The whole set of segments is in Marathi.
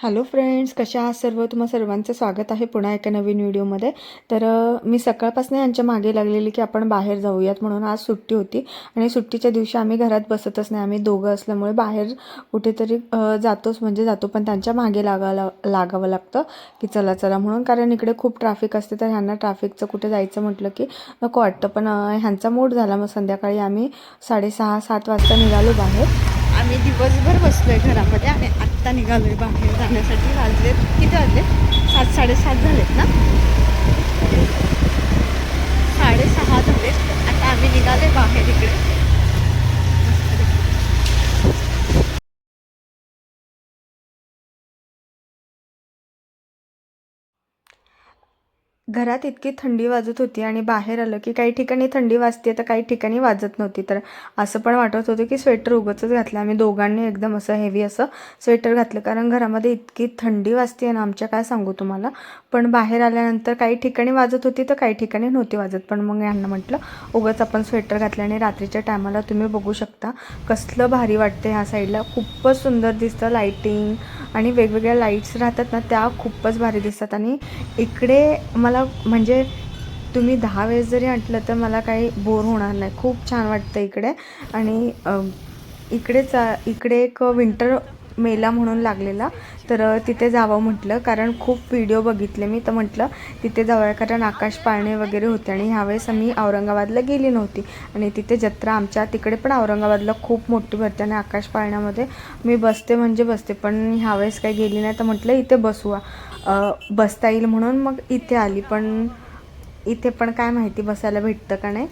हॅलो फ्रेंड्स कशा आहात सर्व? तुम्हा सर्वांचं स्वागत आहे पुन्हा एका नवीन व्हिडिओमध्ये. तर मी सकाळपासून यांच्या मागे लागलेली की आपण बाहेर जाऊयात म्हणून आज सुट्टी होती. आणि सुट्टीच्या दिवशी आम्ही घरात बसतच नाही. आम्ही दोघं असल्यामुळे बाहेर कुठेतरी जातोच म्हणजे जातो. पण त्यांच्या मागे लागायला लागावं लागतं की चला चला म्हणून. कारण इकडे खूप ट्रॅफिक असते. तर ह्यांना ट्रॅफिकचं कुठे जायचं म्हटलं की नको वाटतं. पण ह्यांचा मूड झाला मग संध्याकाळी आम्ही साडेसहा सात वाजता निघालो बाहेर. आम्ही दिवसभर बसलोय घरामध्ये आणि आत्ता निघालो आहे बाहेर जाण्यासाठी. वाजले किती वाजले? सात साडेसात झालेत ना? साडेसहा झालेत आता आम्ही निघालोय बाहेर इकडे घरात इतकी थंडी वाजत होती आणि बाहेर आलं की काही ठिकाणी थंडी वाजते तर काही ठिकाणी वाजत नव्हती. तर असं पण वाटत होतं की स्वेटर उगतच घातलं. आम्ही दोघांनी एकदम असं हेवी असं स्वेटर घातलं. कारण घरामध्ये इतकी थंडी वाजते ना आमच्या काय सांगू तुम्हाला? पण बाहेर आल्यानंतर काही ठिकाणी वाजत होती तर काही ठिकाणी नव्हती वाजत. पण मग यांना म्हटलं उगंच आपण स्वेटर घातल्याने आणि रात्रीच्या टायमाला तुम्ही बघू शकता कसलं भारी वाटतं ह्या साईडला. खूपच सुंदर दिसतं लाईटिंग आणि वेगवेगळ्या लाईट्स राहतात ना त्या खूपच भारी दिसतात. आणि इकडे मला म्हणजे तुम्ही दहा वेळेस जरी म्हटलं तर मला काही बोर होणार नाही. खूप छान वाटतं इकडे. आणि इकडेच इकडे एक विंटर मेला म्हणून लागलेला. तर तिथे जावं म्हटलं. कारण खूप व्हिडिओ बघितले मी. तर म्हटलं तिथे जाऊया. कारण आकाश पाळणे वगैरे होते आणि ह्यावेळेस आम्ही औरंगाबादला गेली नव्हती. आणि तिथे जत्रा आमच्या तिकडे पण औरंगाबादला खूप मोठी भरते आणि आकाश पाळण्यामध्ये मी बसते म्हणजे बसते. पण ह्यावेळेस काही गेली नाही. तर म्हटलं इथे बसूया बसता येईल म्हणून मग इथे आली. पण इथे पण काय माहिती बसायला भेटतं का नाही.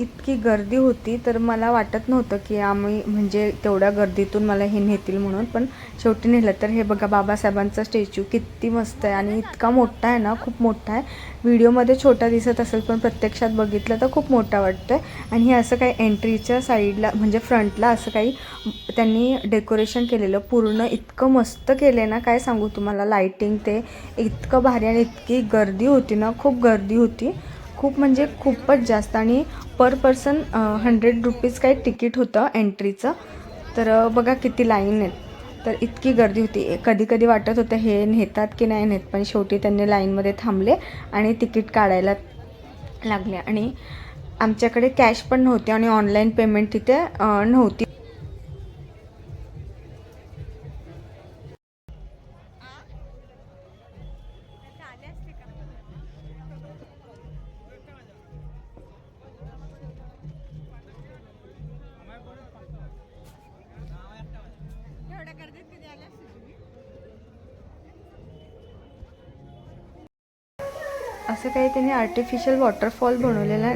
इतकी गर्दी होती तर मला वाटत नव्हतं की आम्ही म्हणजे तेवढ्या गर्दीतून मला हे नेतील म्हणून. पण शेवटी नेलं. तर हे बघा बाबासाहेबांचा स्टॅच्यू किती मस्त आहे आणि इतका मोठा आहे ना खूप मोठा आहे. व्हिडिओमध्ये छोटा दिसत असेल पण प्रत्यक्षात बघितलं तर खूप मोठा वाटतं आणि हे असं काही एंट्रीच्या साईडला म्हणजे फ्रंटला असं काही त्यांनी डेकोरेशन केलेलं पूर्ण इतकं मस्त केलं ना काय सांगू तुम्हाला? लाईटिंग ते इतकं भारी आणि इतकी गर्दी होती ना खूप गर्दी होती. खूप म्हणजे खूपच जास्त आणि पर पर्सन हंड्रेड रुपीज काही तिकीट होतं एंट्रीचं तर बघा किती लाईन आहेत. तर इतकी गर्दी होती. कधी कधी वाटत होतं हे नेतात की नाही नेत पण शेवटी त्यांनी लाईनमध्ये थांबले आणि तिकीट काढायला लागले. आणि आमच्याकडे कॅश पण नव्हती आणि ऑनलाईन पेमेंट तिथे नव्हती. आर्टिफिशियल वॉटरफॉल बनवलेला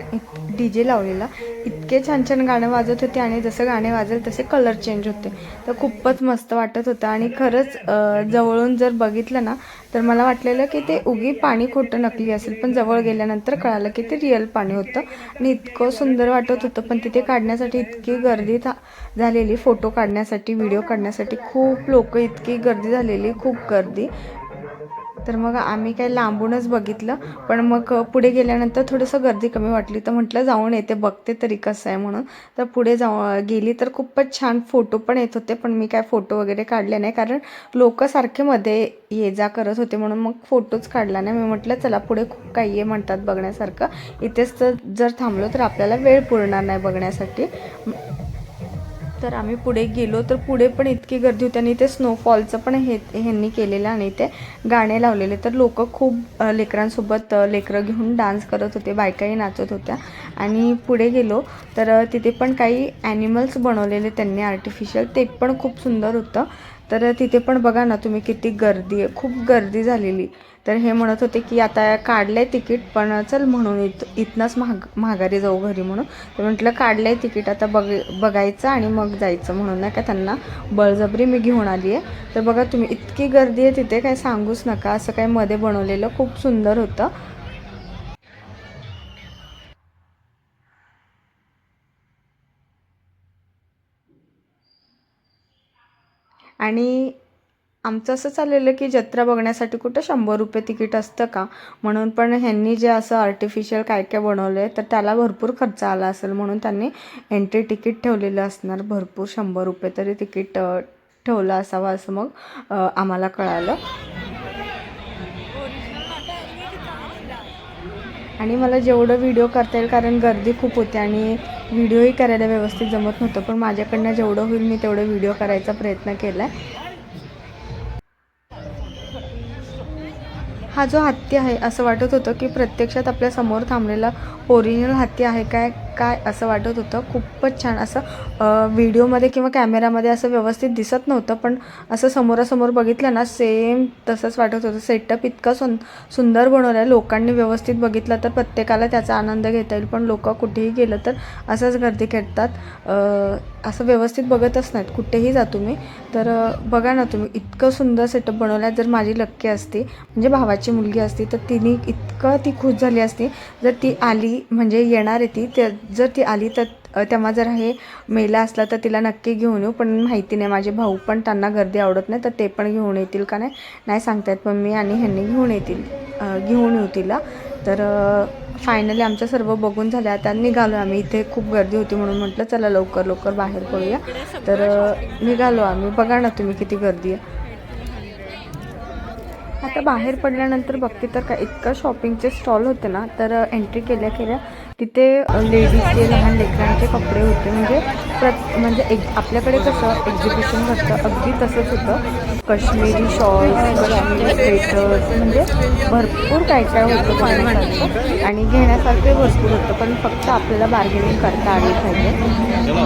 डी जे लावलेला. इतके छान छान गाणं वाजत होते आणि जसं गाणे वाजेल तसे कलर चेंज होते. तर खूपच मस्त वाटत होतं. आणि खरंच जवळून जर बघितलं ना तर मला वाटलेलं की ते उगी पाणी खोटं नकली असेल पण जवळ गेल्यानंतर कळालं की ते रिअल पाणी होतं. आणि इतकं सुंदर वाटत होतं पण तिथे काढण्यासाठी इतकी गर्दी था झालेली फोटो काढण्यासाठी व्हिडिओ काढण्यासाठी खूप लोक इतकी गर्दी झालेली खूप गर्दी. तर मग आम्ही काही लांबूनच बघितलं. पण मग पुढे गेल्यानंतर थोडंसं गर्दी कमी वाटली. तर म्हटलं जाऊन येते बघते तरी कसं आहे म्हणून. तर पुढे जाऊ गेली तर खूपच छान फोटो पण येत होते. पण मी काय फोटो वगैरे काढले नाही. कारण लोक सारखे मध्ये ये जा करत होते. म्हणून मग फोटोच काढला नाही. मी म्हटलं चला पुढे खूप काही आहे म्हणतात बघण्यासारखं. इथेच तर जर थांबलो तर आपल्याला वेळ पुरणार नाही बघण्यासाठी. तर आम्ही पुढे गेलो तर पुढे पण इतकी गर्दी होती आणि ते स्नोफॉलचं पण हे ह्यांनी केलेलं आणि ते गाणे लावलेले. तर लोक खूप लेकरांसोबत लेकरं घेऊन डान्स करत होते बायकाही नाचत होत्या. आणि पुढे गेलो तर तिथे पण काही ॲनिमल्स बनवलेले त्यांनी आर्टिफिशियल ते पण खूप सुंदर होतं. तर तिथे पण बघा ना तुम्ही किती गर्दी आहे. खूप गर्दी झालेली. तर हे म्हणत होते की आता काढलं आहे तिकीट पण चल म्हणून इत इथनंच महाग महागारी जाऊ घरी म्हणून. तर म्हटलं काढलं आहे तिकीट आता बघ बघायचं आणि मग जायचं म्हणून. नाही का त्यांना बळजबरी मी घेऊन आली आहे. तर बघा तुम्ही इतकी गर्दी आहे तिथे काय सांगूच नका. असं काय मध्ये बनवलेलं खूप सुंदर होतं. आणि आमचं असं चाललेलं की जत्रा बघण्यासाठी कुठं शंभर रुपये तिकीट असतं का? म्हणून पण ह्यांनी जे असं आर्टिफिशियल काय काय बनवलं आहे तर त्याला भरपूर खर्च आला असेल म्हणून त्यांनी एंट्री तिकीट ठेवलेलं असणार. भरपूर शंभर रुपये तरी तिकीट ठेवलं असावं असं मग आम्हाला कळालं. आणि मला जेवढं व्हिडिओ करता येईल कारण गर्दी खूप होती आणि व्हिडिओही करायला व्यवस्थित जमत नव्हतं पण माझ्याकडनं जेवढं होईल मी तेवढं व्हिडिओ करायचा प्रयत्न केला आहे हा जो हत्ती आहे असं वाटत होतं की प्रत्यक्षात आपल्यासमोर थांबलेला ओरिजिनल हत्ती आहे काय? काय असं वाटत होतं. खूपच छान. असं व्हिडिओमध्ये किंवा कॅमेरामध्ये असं व्यवस्थित दिसत नव्हतं पण असं समोरासमोर बघितलं ना सेम तसंच वाटत होतं. सेटअप इतकं सुं सुंदर बनवलं आहे. लोकांनी व्यवस्थित बघितलं तर प्रत्येकाला त्याचा आनंद घेता येईल पण लोक कुठेही गेलं तर असंच गर्दी खेळतात. असं व्यवस्थित बघतच नाहीत. कुठेही जा तुम्ही. तर बघा ना तुम्ही इतकं सुंदर सेटअप बनवलं आहे. जर माझी लक्की असती म्हणजे भावाची मुलगी असती तर तिने इतकं ती खुश झाली असती. जर ती आली म्हणजे येणार आहे ती त्या जर ती आली तर तेव्हा जर हे मेला असला तर तिला नक्की घेऊन येऊ पण माहिती नाही. माझे भाऊ पण त्यांना गर्दी आवडत नाही तर ते पण घेऊन येतील का नाही? नाही सांगतायत मी आणि ह्यांनी घेऊन येतील घेऊन येऊ तिला. तर फायनली आमचं सर्व बघून झालं. आता निघालो आम्ही. इथे खूप गर्दी होती म्हणून म्हटलं चला लवकर लवकर बाहेर पडूया. तर निघालो आम्ही. बघा ना तुम्ही किती गर्दी आहे. आता बाहेर पडल्यानंतर बघते तर काय इतकं शॉपिंगचे स्टॉल होते ना तर एंट्री केल्या केल्या तिथे लेडीजचे लहान लेकरांचे कपडे होते. म्हणजे प्रत म्हणजे एक आपल्याकडे कसं एक्झिबिशन भरतं अगदी तसंच होतं. काश्मीरी शॉल्स काश्मीरी स्वेटर्स म्हणजे भरपूर काय काय होतं पाहण्यासारखं. आणि घेण्यासारखे भरपूर होतं पण फक्त आपल्याला बार्गेनिंग करता आली पाहिजे.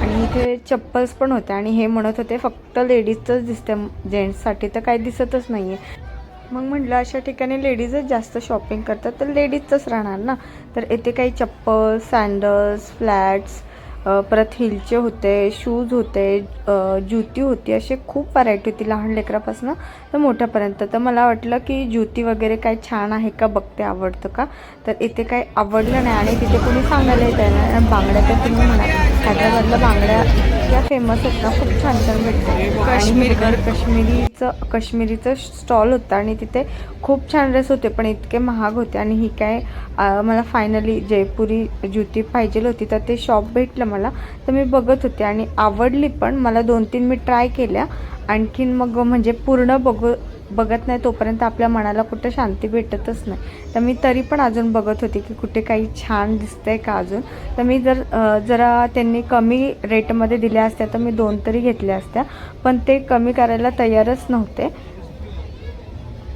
आणि इथे चप्पल्स पण होते आणि हे म्हणत होते फक्त लेडीजचंच दिसतं जेंट्ससाठी तर काही दिसतच नाही आहे मग म्हटलं अशा ठिकाणी लेडीजच जास्त शॉपिंग करतात तर लेडीजचंच राहणार ना? तर येथे काही चप्पल सँडल्स फ्लॅट्स परत हिलचे होते शूज होते ज्युती होती असे खूप व्हरायटी होती लहान लेकरापासून. तर मोठ्यापर्यंत. तर मला वाटलं की ज्युती वगैरे काय छान आहे का बघते आवडतं का? तर इथे काही आवडलं नाही आणि तिथे कोणी सांगायला येत आहे बांगड्या तर तुम्ही म्हणा हैदराबादला बांगड्या इतक्या फेमस आहेत ना खूप छान छान भेटतात. काश्मीर काश्मीरीचं काश्मीरीचं स्टॉल होतं आणि तिथे खूप छान ड्रेस होते पण इतके महाग होते. आणि ही काय मला फायनली जयपुरी ज्युती पाहिजे होती तर ते शॉप भेटलं मला. तर मी बघत होते आणि आवडली पण. मला दोन तीन मी ट्राय केल्या. आणखीन मग म्हणजे पूर्ण बघू बघत नाही तोपर्यंत आपल्या मनाला कुठं शांती भेटतच नाही. तर मी तरी पण अजून बघत होती की कुठे काही छान दिसतंय का अजून. तर मी जर जरा त्यांनी कमी रेटमध्ये दिल्या असत्या तर मी दोन तरी घेतल्या असत्या. पण ते कमी करायला तयारच नव्हते.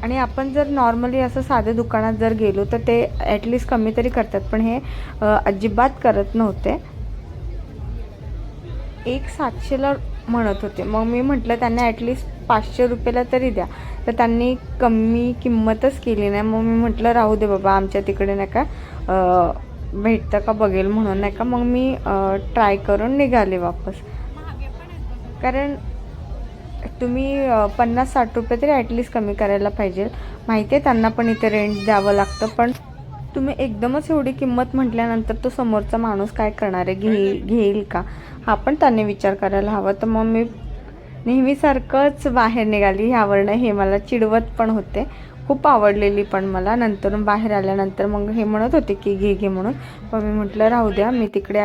आणि आपण जर नॉर्मली असं साध्या दुकानात जर गेलो तर ते ॲटलिस्ट कमी तरी करतात. पण हे अजिबात करत नव्हते. एक सातशेला म्हणत होते. मग मी म्हटलं त्यांना ॲटलिस्ट पाचशे रुपयाला तरी द्या. तर त्यांनी कमी किंमतच केली नाही. मग मी म्हटलं राहू दे बाबा आमच्या तिकडे नाही का भेटतं का बघेल म्हणून. नाही का मग मी ट्राय करून निघाले वापस. कारण तुम्ही पन्नास साठ रुपये तरी ॲटलिस्ट कमी करायला पाहिजे. माहिती आहे त्यांना पण इथे रेंट द्यावं लागतं पण तुम्ही एकदमच एवढी किंमत म्हटल्यानंतर तो समोरचा माणूस काय करणार आहे? घे घेईल का? हा पण त्याने विचार करायला हवा. तर मग मी नेहमीसारखंच बाहेर निघाली. ह्यावरनं हे मला चिडवत पण होते. खूप आवडलेली पण मला. नंतर बाहेर आल्यानंतर मग हे म्हणत होते की घे घे म्हणून. पण मी म्हटलं राहू द्या. मी तिकडे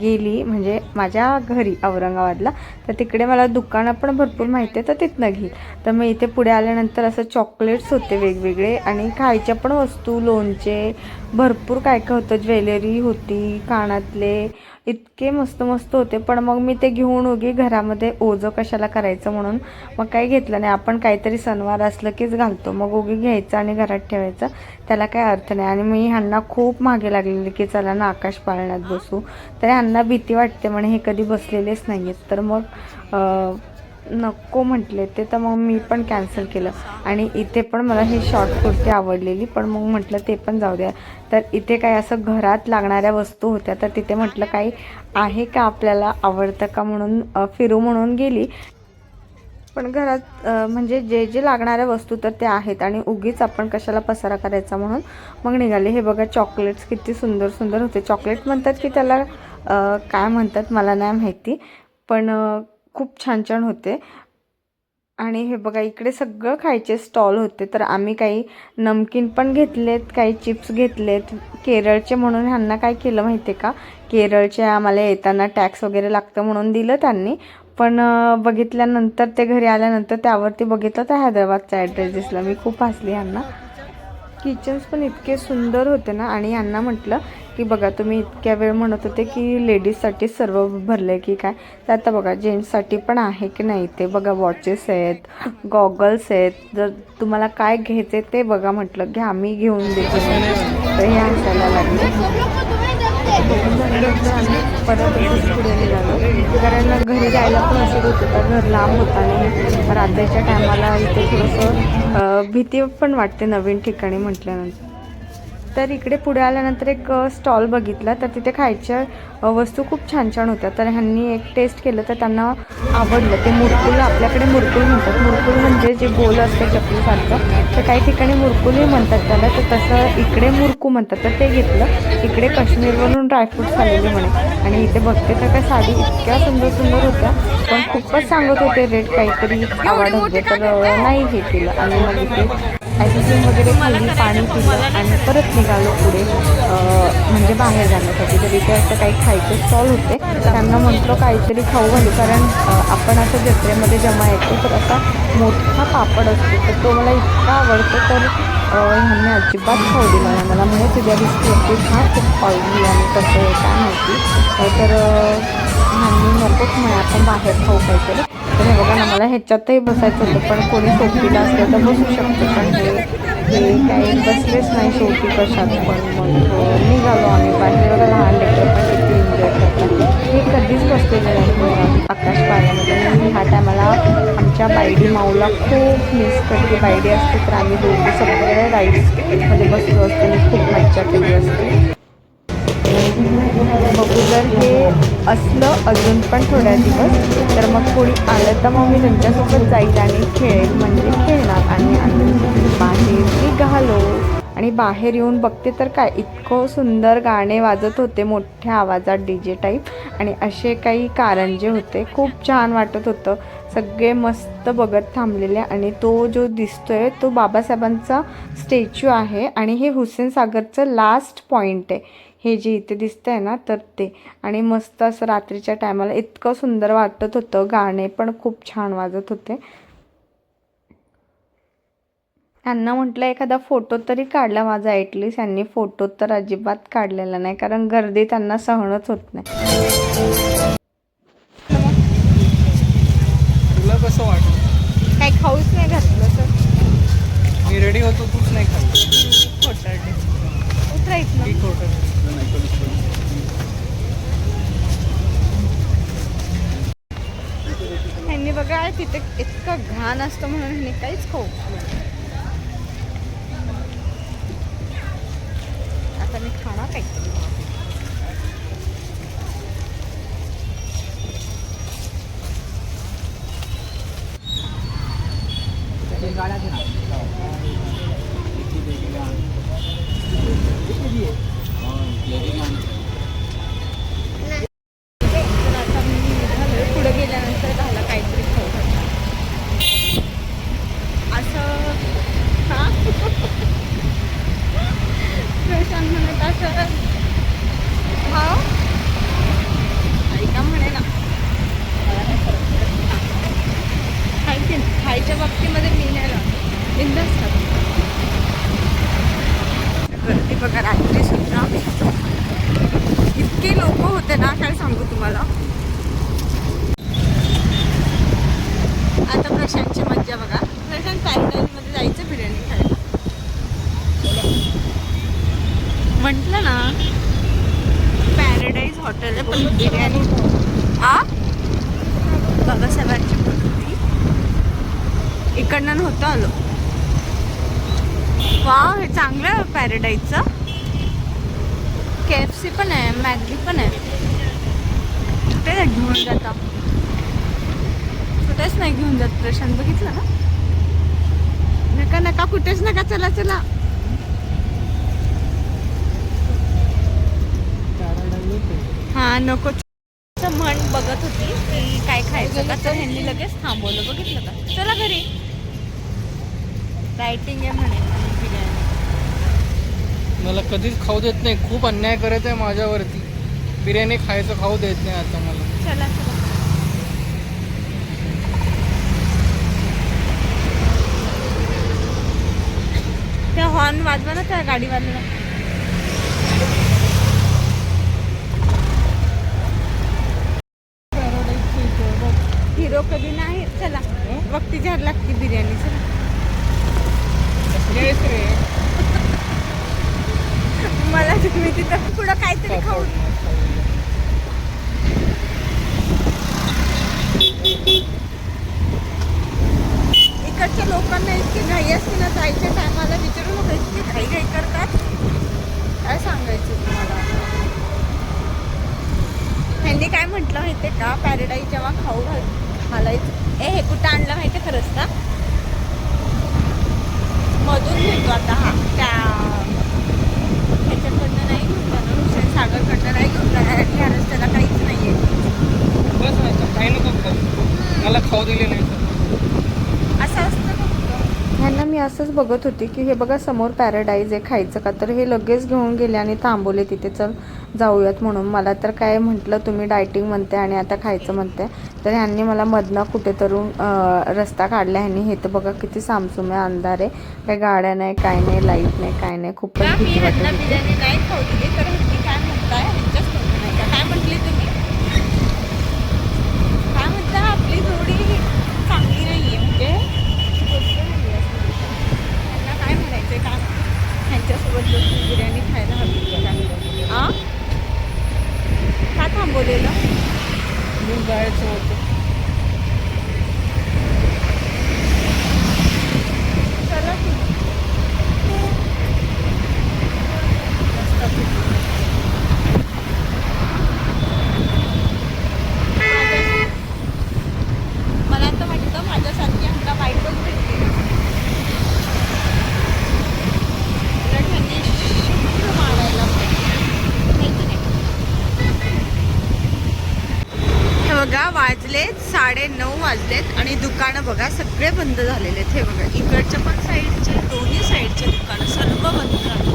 गेली. म्हणजे माझ्या घरी औरंगाबादला. तर तिकडे मला दुकानं पण भरपूर माहिती आहे तर तिथनं घेईल तर मग इथे पुढे आल्यानंतर असं चॉकलेट्स होते वेगवेगळे. आणि खायच्या पण वस्तू लोणचे. भरपूर काय काय होतं. ज्वेलरी होती कानातले इतके मस्त मस्त होते पण मग मी ते घेऊन उगी घरामध्ये ओझं कशाला करायचं म्हणून मग काही घेतलं नाही. आपण काहीतरी सणवार असलं कीच घालतो. मग उगी घ्यायचं आणि घरात ठेवायचं. त्याला काही अर्थ नाही. आणि मी ह्यांना खूप मागे लागलेली की चला ना आकाश पाळण्यात बसू. तर ह्यांना भीती वाटते म्हणे हे कधी बसलेलेच नाही आहेत तर मग नको म्हटले ते तर मग मी पण कॅन्सल केलं. आणि इथे पण मला ही शॉर्ट कुर्ती आवडलेली पण मग म्हटलं ते पण जाऊ द्या. तर इथे काय असं घरात लागणाऱ्या वस्तू होत्या तर तिथे म्हटलं काही आहे का आपल्याला आवडतं का म्हणून फिरू म्हणून गेली. पण घरात म्हणजे जे जे लागणाऱ्या वस्तू तर त्या आहेत. आणि उगीच आपण कशाला पसारा करायचा म्हणून मग निघाले. हे बघा चॉकलेट्स किती सुंदर सुंदर होते. चॉकलेट म्हणतात की त्याला काय म्हणतात मला नाही माहिती. पण खूप छान छान होते. आणि हे बघा इकडे सगळं खायचे स्टॉल होते. तर आम्ही काही नमकीन पण घेतलेत काही चिप्स घेतलेत. केरळचे म्हणून ह्यांना काय केलं माहिती आहे का? केरळचे आम्हाला येताना टॅक्स वगैरे लागतं म्हणून दिलं त्यांनी. पण बघितल्यानंतर ते घरी आल्यानंतर त्यावरती बघितलं तर हैदराबादचा ॲड्रेस दिसला मी खूप हसली ह्यांना. किचन्स पण इतके सुंदर होते ना? आणि यांना म्हटलं की बघा तुम्ही इतक्या वेळ म्हणत होते की लेडीजसाठी सर्व भरलं आहे की काय? तर आता बघा जेंट्ससाठी पण आहे की नाही ते? बघा वॉचेस आहेत गॉगल्स आहेत. जर तुम्हाला काय घ्यायचे ते बघा म्हटलं. घ्या आम्ही घेऊन देतो. तर हे असायला लागले. परत पुढे निघालो. कारण घरी जायला पण असं होत होतं घर लांब होता आणि रात्रीच्या टायमाला इथे थोडंसं भीती पण वाटते नवीन ठिकाणी म्हटल्यानंतर. तर इकडे पुढे आल्यानंतर एक स्टॉल बघितला. तर तिथे खायच्या वस्तू खूप छान छान होत्या. तर ह्यांनी एक टेस्ट केलं तर त्यांना आवडलं. ते मुरकुल आपल्याकडे मुरकुल म्हणतात. मुरकुल म्हणजे जे गोल असतं चपलीसारखं तर काही ठिकाणी मुरकुलही म्हणतात त्याला. तर तसं इकडे मुरकू म्हणतात. तर ते घेतलं. इकडे काश्मीरवरून ड्रायफ्रूट्स आलेले म्हणे. आणि इथे बघते तर काय साडी इतक्या सुंदर सुंदर होत्या. पण खूपच सांगत होते रेट काहीतरी आवड होते तर नाही हे केलं. आणि मग इथे आईस्क्रीम वगैरे खाल्ली पाणी पिलं आणि परत निघालो. पुढे. म्हणजे बाहेर जाण्यासाठी. तर इथे असं काही खायचे स्टॉल होते. त्यांना म्हटलं काहीतरी खाऊ घालू. कारण आपण असं जत्रेमध्ये जमा येतो तर असा मोठा पापड असतो. तर तो मला इतका आवडतो. तर ह्यांनी अजिबात खाऊ दिला नाही. मला म्हणजे तुझ्या दिसती होती हा खूप पावली आणि कसं आहे काय माहिती. तर ह्यांनी नकोच म्हणे आपण बाहेर खाऊ काहीतरी. तर हे बघा ना मला ह्याच्यातही बसायचं होतं. पण कोणी सोबतीला असलं तर बसू शकतो. पण हे की काही बसलेच नाही शेवटी कशात पण. मग निघालो आम्ही बाहेर. बघा लहान लेकर पण किती एन्जॉय करतात. हे कधीच बसलेलं नाही आकाश पाण्यामध्ये. मी ह्या टायमाला आमच्या बायडी माऊला खूप मिस करते. बायडी असते तर आम्ही दोघे सगळे राईड्समध्ये बसलो असतो. मी खूप मज्जा केली असते. बघू जर हे असलं अजून पण थोड्या दिवस तर मग कोणी आलं तर मग मी त्यांच्यासोबत जाईल आणि खेळेल. म्हणजे खेळणार आणि आम्ही बाहेर निघालो आणि बाहेर येऊन बघते तर काय इतकं सुंदर गाणे वाजत होते मोठ्या आवाजात डी जे टाईप आणि असे काही कारंजे होते खूप छान वाटत होतं. सगळे मस्त बघत थांबलेले आणि तो जो दिसतोय तो बाबासाहेबांचा स्टॅच्यू आहे आणि हे हुसेन सागरचं लास्ट पॉईंट आहे. हे जे इथे दिसतं आहे ना तर ते. आणि मस्त असं रात्रीच्या टायमाला इतकं सुंदर वाटत होतं गाणे पण खूप छान वाजत होते. त्यांना म्हटलं एखादा फोटो तरी काढला माझा ॲटलिस्ट यांनी फोटो तर अजिबात काढलेला नाही कारण गर्दी त्यांना सहनच होत नाही. तुला कसं वाटलं? काही खाऊच नाही घातलं तर. मी रेडी होतो तूच नाही खाल्लं. उतरायचं. बघा तिथे इतकं घाण असतं म्हणून काहीच खाऊ आता मी खाणार काहीतरी तर आता मी निघालोय. पुढे गेल्यानंतर झालं काहीतरी खाऊ घातलं. असं हा प्रशांत म्हणत असं हा ऐका म्हणे ना मला काय फरक पडत नाही. खायचे खायच्या बाबतीमध्ये मी नाही राहत बिंदास गर्दी सुद्धा इतके लोक होते ना काय सांगू तुम्हाला? आता प्रशांतची मज्जा बघा. प्रशांत पॅराडाईजमध्ये जायचं बिर्याणी खायला. म्हटलं ना पॅराडाईज हॉटेल आहे पण बिर्याणी. आ? बाबासाहेबांची मूर्ती इकडनं नव्हतं आलो. वा हे चांगलं पॅराडाईजचं के एफ सी पण आहे मॅगडी पण आहे. कुठे नाही घेऊन जाता कुठेच नाही घेऊन जात प्रशांत बघितलं ना? नका नका कुठेच नका चला चला. हा नको. म्हण बघत होती की काय खायचं का तर ह्यांनी लगेच थांबवलं बघितलं का? चला घरी. रायटिंग आहे म्हणे. मला कधीच खाऊ देत नाही. खूप अन्याय करत आहे माझ्यावरती. बिर्याणी खायचं खाऊ देत नाही आता मला. चला चला. त्या हॉर्न वाजवा ना त्या गाडी हिरो कधी नाही. चला वक्ती झाड लागते बिर्याणी चला माहितीये का? पॅराडाईज जेव्हा खाऊ घाल घालायचं. ए हे कुठं आणलं माहितीये खरंच का? मधून घेतो आता हा. त्या ह्याच्याकडनं नाही घेऊन जाणार. हुसेन सागरकडनं नाही घेऊन जाणार. रस्त्याला काहीच नाही आहे बस काही नको. मला खाऊ दिले नाही. असं असतं. ह्यांना मी असंच बघत होती की हे बघा समोर पॅराडाईज आहे खायचं का? तर हे लगेच घेऊन गेले आणि थांबवले तिथे चल जाऊयात म्हणून. मला तर काय म्हटलं तुम्ही डायटिंग म्हणते आणि आता खायचं म्हणते. तर ह्यांनी मला मधनं कुठे तरून अं, रस्ता काढला. ह्यांनी हे तर बघा किती सामसुमे अंधार आहे. काही गाड्या नाही काय नाही लाइट नाही काय नाही. खूपच भीती वाटत ह्यांना होती. बिर्याणी नाही खाऊ दिली तर ह्यांनी काय म्हणताय ह्यांच्याच तोंडून नाही का काय म्हटली तुम्ही काय म्हणता आपली जोडी चांगली नाहीये म्हणजे गोष्ट नाहीये असं. ह्यांना काय म्हणायचंय काय ह्यांच्यासोबत बसून बिर्याणी खायला हवी का काय आ का थांबवलेलं मी जायचं होतं चला की. मला तर वाटतं माझ्यासारखी आमचा बायकोच भेटली उलट ह्यांनी शिफ्ट मारायला पाहिजे. नाही की नाही? हे बघा वाजले साडे नऊ वाजलेत आणि दुकानं बघा सगळे बंद झालेले आहेत. हे बघा इकडच्या पण साईडचे दोन्ही साईडचे दुकानं सर्व बंद झाले.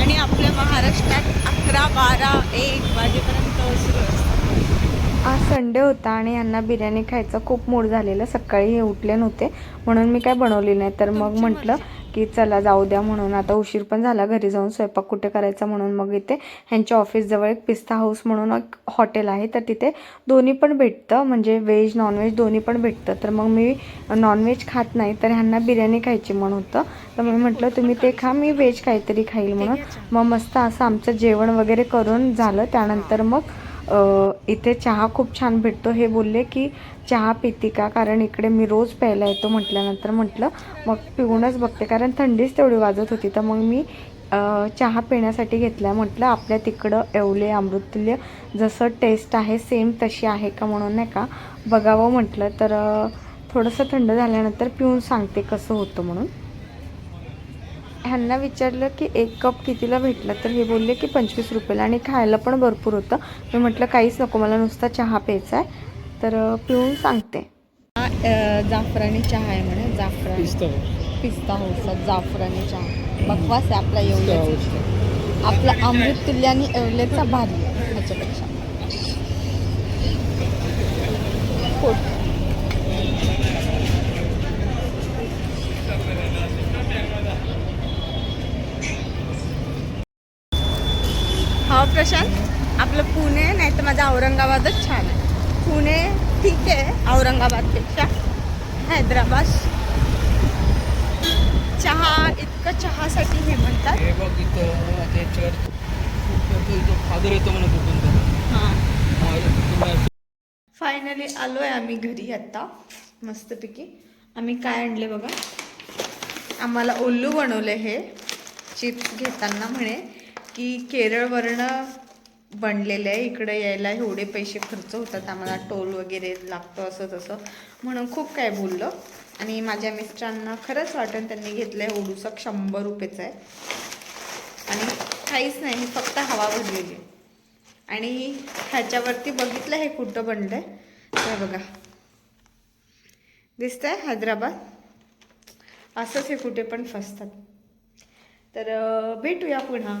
आणि आपल्या महाराष्ट्रात अकरा बारा एक वाजेपर्यंत सुरू असतं. आज संडे होता आणि यांना बिर्याणी खायचा खूप मूड झालेला. सकाळी हे उठले नव्हते. म्हणून मी काय बनवली नाही. तर मग म्हटलं की चला जाऊ द्या म्हणून. आता उशीर पण झाला घरी जाऊन स्वयंपाक कुठे करायचा म्हणून. मग इथे ह्यांच्या ऑफिसजवळ एक पिस्ता हाऊस म्हणून एक हॉटेल आहे. तर तिथे दोन्ही पण भेटतं. म्हणजे व्हेज नॉनव्हेज दोन्ही पण भेटतं. तर मग मी नॉनव्हेज खात नाही. तर ह्यांना बिर्याणी खायची म्हणून होतं. तर मी म्हटलं तुम्ही ते खा मी व्हेज काहीतरी खाईल म्हणून. मग मस्त असं आमचं जेवण वगैरे करून झालं. त्यानंतर मग इथे चहा खूप छान भेटतो. हे बोलले की चहा पिती का? कारण इकडे मी रोज प्यायला येतो म्हटल्यानंतर म्हटलं मग पिऊनच बघते. कारण थंडीच तेवढी वाजत होती. तर मग मी चहा पिण्यासाठी घेतला म्हटलं आपल्या तिकडं एवले अमृतुल्य जसं टेस्ट आहे सेम तशी आहे का म्हणून नाही का? बघावं म्हटलं. तर थोडंसं थंड झाल्यानंतर पिऊन सांगते कसं होतं म्हणून. ह्यांना विचारलं की एक कप कितीला भेटला? तर हे बोलले की पंचवीस रुपयाला आणि खायला पण भरपूर होतं. मी म्हटलं काहीच नको मला नुसता चहा प्यायचा आहे. तर पिऊन सांगते. जाफरानी चहा आहे म्हणे. जाफरानी. पिस्ता होसा जाफरानी चहा. बकवास आहे आपला पिस्ता एवढं हाऊस. आपला अमृत तुल्यानी एवढेचा भारी आहे ह्याच्यापेक्षा पोट हा प्रशांत आपलं पुणे नाही तर माझा औरंगाबादच छान आहे. पुणे ठीक आहे औरंगाबादपेक्षा. हैदराबाद. चहा इतकं चहासाठी हे म्हणतात. हे बघ इथं ते चर्च फादर येतो म्हणत फायनली आलो आहे आम्ही घरी आत्ता मस्तपैकी. आम्ही काय आणले बघा? आम्हाला ओल्लू बनवले हे. चिप्स घेताना म्हणे की केरळवरनं बनलेलं आहे. इकडे यायला एवढे पैसे खर्च होतात. आम्हाला टोल वगैरे लागतं असं तसं. म्हणून खूप काय बोललं. आणि माझ्या मिस्टरांना खरंच वाटेल त्यांनी घेतलं आहे ओडूसक शंभर रुपयेचं आहे. आणि काहीच नाही. ही फक्त हवा भरलेली. आणि ह्याच्यावरती बघितलं हे कुठं बनलं आहे बघा. दिसतंय हैदराबाद? असंच हे कुठे पण फसतात. तर भेटूया पुन्हा.